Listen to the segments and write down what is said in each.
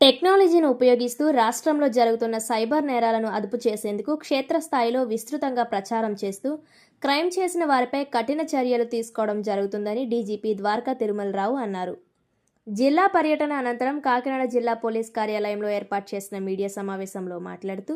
టెక్నాలజీని ఉపయోగిస్తూ రాష్ట్రంలో జరుగుతున్న సైబర్ నేరాలను అదుపు చేసేందుకు క్షేత్రస్థాయిలో విస్తృతంగా ప్రచారం చేస్తూ క్రైమ్ చేసిన వారిపై కఠిన చర్యలు తీసుకోవడం జరుగుతుందని డీజీపీ ద్వారకా తిరుమలరావు అన్నారు. జిల్లా పర్యటన అనంతరం కాకినాడ జిల్లా పోలీస్ కార్యాలయంలో ఏర్పాటు చేసిన మీడియా సమావేశంలో మాట్లాడుతూ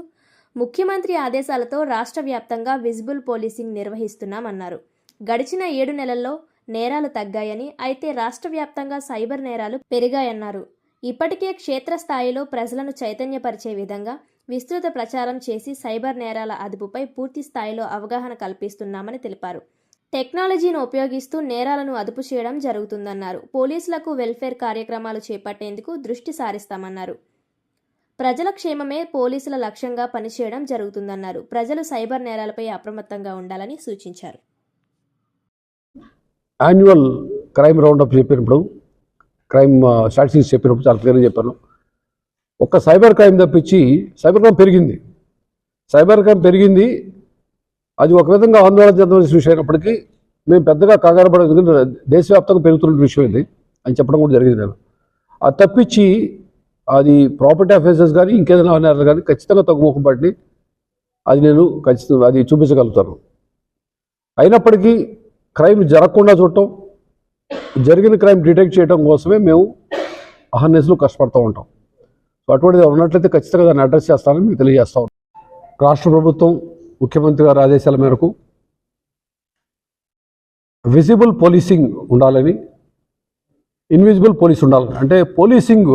ముఖ్యమంత్రి ఆదేశాలతో రాష్ట్ర వ్యాప్తంగా విజిబుల్ పోలీసింగ్ నిర్వహిస్తున్నామన్నారు. గడిచిన ఏడు నెలల్లో నేరాలు తగ్గాయని అయితే రాష్ట్ర వ్యాప్తంగా సైబర్ నేరాలు పెరిగాయన్నారు. ఇప్పటికే క్షేత్రస్థాయిలో ప్రజలను చైతన్యపరిచే విధంగా విస్తృత ప్రచారం చేసి సైబర్ నేరాల అదుపుపై పూర్తి స్థాయిలో అవగాహన కల్పిస్తున్నామని తెలిపారు. టెక్నాలజీని ఉపయోగిస్తూ నేరాలను అదుపు చేయడం జరుగుతుందన్నారు. పోలీసులకు వెల్ఫేర్ కార్యక్రమాలు చేపట్టేందుకు దృష్టి సారిస్తామన్నారు. ప్రజల క్షేమమే పోలీసుల లక్ష్యంగా పనిచేయడం జరుగుతుందన్నారు. ప్రజలు సైబర్ నేరాలపై అప్రమత్తంగా ఉండాలని సూచించారు. యాన్యువల్ క్రైమ్ రౌండప్ చెప్పినప్పుడు క్రైమ్ స్టాటిస్టిక్స్ చెప్పినప్పుడు చాలా క్లియర్గా చెప్పాను. ఒక్క సైబర్ క్రైమ్ తప్పించి సైబర్ క్రైమ్ పెరిగింది. సైబర్ క్రైమ్ పెరిగింది. అది ఒక విధంగా ఆందోళన చెందవలసిన విషయం అయినప్పటికీ మేము పెద్దగా కాగారపడే ఎందుకంటే దేశవ్యాప్తంగా పెరుగుతున్న విషయం ఇది. అని చెప్పడం కూడా జరిగింది నేను. అది తప్పించి అది ప్రాపర్టీ అఫెన్సెస్ కానీ ఇంకేదైనా అన్నారు కానీ ఖచ్చితంగా తగ్గుముఖం పట్టి అది నేను ఖచ్చితంగా అది చూపించగలుగుతాను. అయినప్పటికీ క్రైమ్ జరగకుండా చూడటం జరిగిన క్రైమ్ డిటెక్ట్ చేయడం కోసమే మేము అహర్నెస్లో కష్టపడుతూ ఉంటాం. సో అటువంటిది ఉన్నట్లయితే ఖచ్చితంగా దాన్ని అడ్రస్ చేస్తానని మీకు తెలియజేస్తాం రాష్ట్ర ప్రభుత్వం ముఖ్యమంత్రి గారి ఆదేశాల మేరకు విజిబుల్ పోలీసింగ్ ఉండాలని ఇన్విజిబుల్ పోలీస్ ఉండాలని అంటే పోలీసింగ్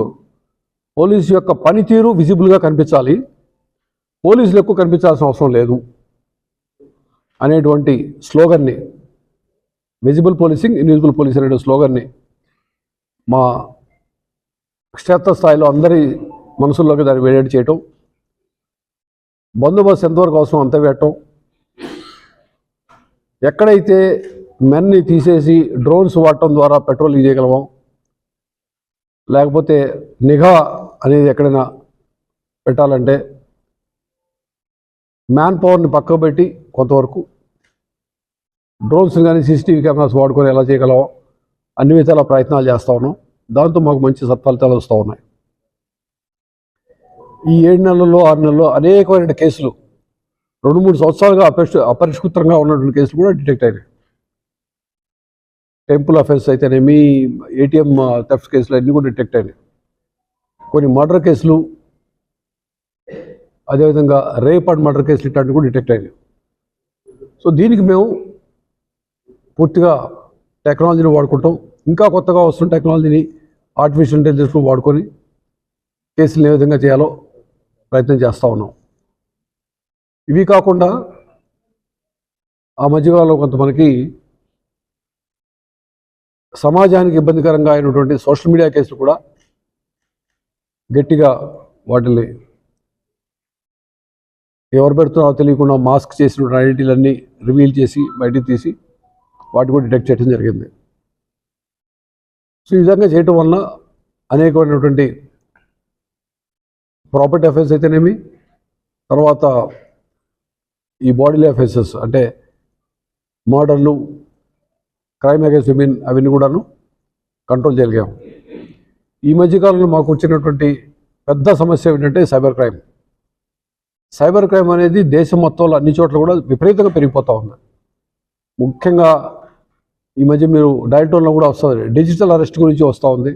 పోలీసు యొక్క పనితీరు విజిబుల్గా కనిపించాలి. పోలీసులు ఎక్కువ కనిపించాల్సిన అవసరం లేదు అనేటువంటి స్లోగన్ని విజిబుల్ పోలీసింగ్ ఇన్విజిబుల్ పోలీసింగ్ అనే స్లోగన్ని మా క్షేత్ర స్థాయిలో అందరి మనసుల్లోకి దాన్ని వేడేట్ చేయటం బందోబస్తు ఎంతవరకు అవసరం అంత పెట్టడం ఎక్కడైతే మెన్ని తీసేసి డ్రోన్స్ వాడటం ద్వారా పెట్రోలింగ్ చేయగలమో లేకపోతే నిఘా అనేది ఎక్కడైనా పెట్టాలంటే మ్యాన్ పవర్ని పక్కకు పెట్టి కొంతవరకు డ్రోన్స్ కానీ సీసీటీవీ కెమెరాస్ వాడుకొని ఎలా చేయగలమో అన్ని విధాల ప్రయత్నాలు చేస్తూ ఉన్నాం. దాంతో మాకు మంచి సత్ఫలితాలు వస్తూ ఉన్నాయి. ఈ ఏడు నెలల్లో ఆరు నెలల్లో అనేకమైన కేసులు రెండు మూడు సంవత్సరాలుగా అపరిష్ అపరిష్కృతంగా ఉన్నటువంటి కేసులు కూడా డిటెక్ట్ అయినాయి. టెంపుల్ అఫెన్స్ అయితేనేమి ఏటీఎం థెఫ్ట్ కేసులు అన్నీ కూడా డిటెక్ట్ అయినాయి. కొన్ని మర్డర్ కేసులు అదేవిధంగా రేప్ అండ్ మర్డర్ కేసులు ఇట్లాంటివి కూడా డిటెక్ట్ అయినాయి. సో దీనికి మేము పూర్తిగా టెక్నాలజీని వాడుకుంటాం. ఇంకా కొత్తగా వస్తున్న టెక్నాలజీని ఆర్టిఫిషియల్ ఇంటెలిజెన్స్ను వాడుకొని కేసులు ఏ విధంగా చేయాలో ప్రయత్నం చేస్తూ ఉన్నాం. ఇవి కాకుండా ఆ మధ్యకాలంలో కొంత మనకి సమాజానికి ఇబ్బందికరంగా అయినటువంటి సోషల్ మీడియా కేసులు కూడా గట్టిగా వాటిని ఎవరు పెడుతున్నారో తెలియకుండా మాస్క్ చేసిన ఐడెంటిటీలన్నీ రివీల్ చేసి బయటికి తీసి వాటి కూడా డిటెక్ట్ చేయడం జరిగింది. సో ఈ విధంగా చేయటం వలన అనేకమైనటువంటి ప్రాపర్టీ అఫెన్స్ అయితేనేమి తర్వాత ఈ బాడీలీ అఫెన్సెస్ అంటే మర్డర్లు క్రైమ్ అగేన్స్ విమెన్ అవన్నీ కూడాను కంట్రోల్ చేయగలిగాం. ఈ మధ్యకాలంలో మాకు వచ్చినటువంటి పెద్ద సమస్య ఏంటంటే సైబర్ క్రైమ్ సైబర్ క్రైమ్ అనేది దేశం మొత్తంలో అన్ని చోట్ల కూడా విపరీతంగా పెరిగిపోతూ ఉంది. ముఖ్యంగా ఈ మధ్య మీరు డైరెక్టర్లో కూడా వస్తుంది డిజిటల్ అరెస్ట్ గురించి వస్తూ ఉంది.